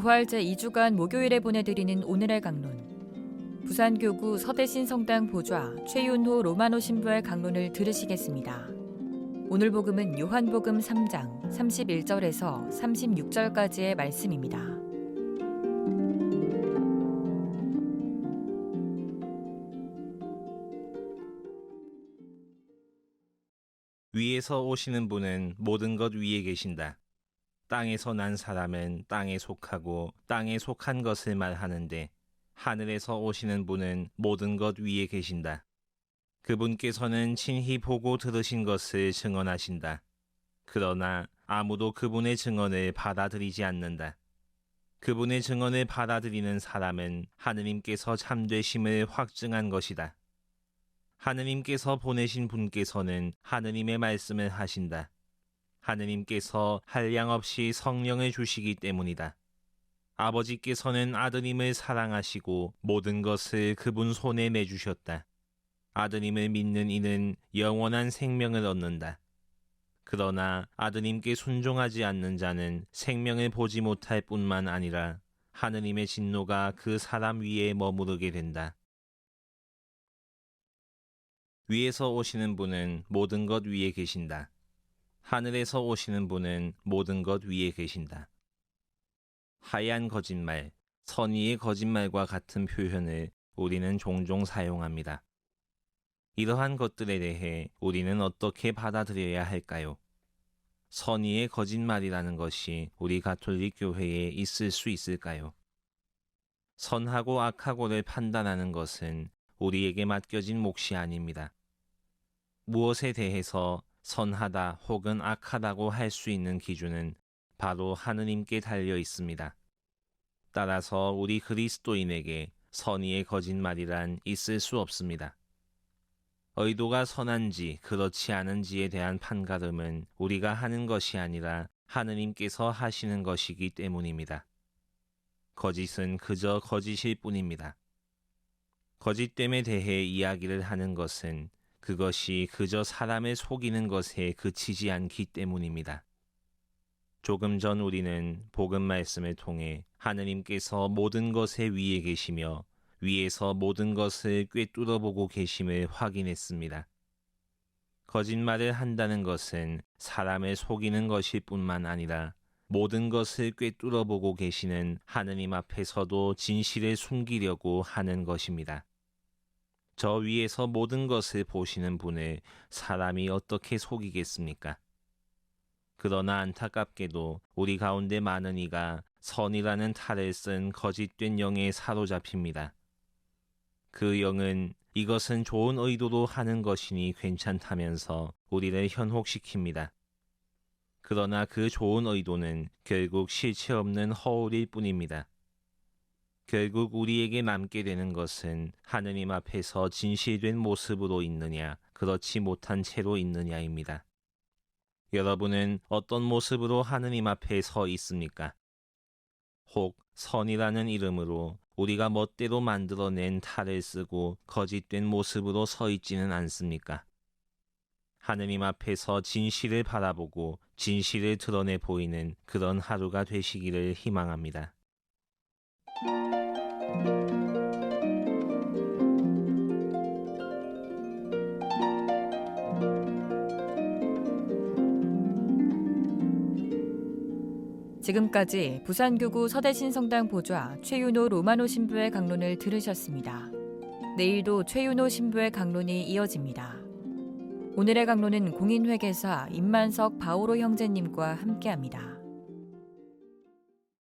부활 제 2주간 목요일에 보내드리는 오늘의 강론. 부산교구 서대신 성당 보좌 최윤호 로마노 신부의 강론을 들으시겠습니다. 오늘 복음은 요한복음 3장 31절에서 36절까지의 말씀입니다. 위에서 오시는 분은 모든 것 위에 계신다. 땅에서 난 사람은 땅에 속하고 땅에 속한 것을 말하는데 하늘에서 오시는 분은 모든 것 위에 계신다. 그분께서는 친히 보고 들으신 것을 증언하신다. 그러나 아무도 그분의 증언을 받아들이지 않는다. 그분의 증언을 받아들이는 사람은 하느님께서 참되심을 확증한 것이다. 하느님께서 보내신 분께서는 하느님의 말씀을 하신다. 하느님께서 한량 없이 성령을 주시기 때문이다. 아버지께서는 아드님을 사랑하시고 모든 것을 그분 손에 내주셨다. 아드님을 믿는 이는 영원한 생명을 얻는다. 그러나 아드님께 순종하지 않는 자는 생명을 보지 못할 뿐만 아니라 하느님의 진노가 그 사람 위에 머무르게 된다. 위에서 오시는 분은 모든 것 위에 계신다. 하늘에서 오시는 분은 모든 것 위에 계신다. 하얀 거짓말, 선의의 거짓말과 같은 표현을 우리는 종종 사용합니다. 이러한 것들에 대해 우리는 어떻게 받아들여야 할까요? 선의의 거짓말이라는 것이 우리 가톨릭 교회에 있을 수 있을까요? 선하고 악하고를 판단하는 것은 우리에게 맡겨진 몫이 아닙니다. 무엇에 대해서 선하다 혹은 악하다고 할 수 있는 기준은 바로 하느님께 달려 있습니다. 따라서 우리 그리스도인에게 선의의 거짓말이란 있을 수 없습니다. 의도가 선한지 그렇지 않은지에 대한 판가름은 우리가 하는 것이 아니라 하느님께서 하시는 것이기 때문입니다. 거짓은 그저 거짓일 뿐입니다. 거짓됨에 대해 이야기를 하는 것은 그것이 그저 사람을 속이는 것에 그치지 않기 때문입니다. 조금 전 우리는 복음 말씀을 통해 하느님께서 모든 것에 위에 계시며 위에서 모든 것을 꿰뚫어 보고 계심을 확인했습니다. 거짓말을 한다는 것은 사람을 속이는 것일 뿐만 아니라 모든 것을 꿰뚫어 보고 계시는 하느님 앞에서도 진실을 숨기려고 하는 것입니다. 저 위에서 모든 것을 보시는 분을 사람이 어떻게 속이겠습니까? 그러나 안타깝게도 우리 가운데 많은 이가 선이라는 탈을 쓴 거짓된 영에 사로잡힙니다. 그 영은 이것은 좋은 의도로 하는 것이니 괜찮다면서 우리를 현혹시킵니다. 그러나 그 좋은 의도는 결국 실체 없는 허울일 뿐입니다. 결국 우리에게 남게 되는 것은 하느님 앞에서 진실된 모습으로 있느냐, 그렇지 못한 채로 있느냐입니다. 여러분은 어떤 모습으로 하느님 앞에 서 있습니까? 혹 선이라는 이름으로 우리가 멋대로 만들어낸 탈을 쓰고 거짓된 모습으로 서 있지는 않습니까? 하느님 앞에서 진실을 바라보고 진실을 드러내 보이는 그런 하루가 되시기를 희망합니다. 지금까지 부산교구 서대신 성당 보좌 최윤호 로마노 신부의 강론을 들으셨습니다. 내일도 최윤호 신부의 강론이 이어집니다. 오늘의 강론은 공인회계사 임만석 바오로 형제님과 함께합니다.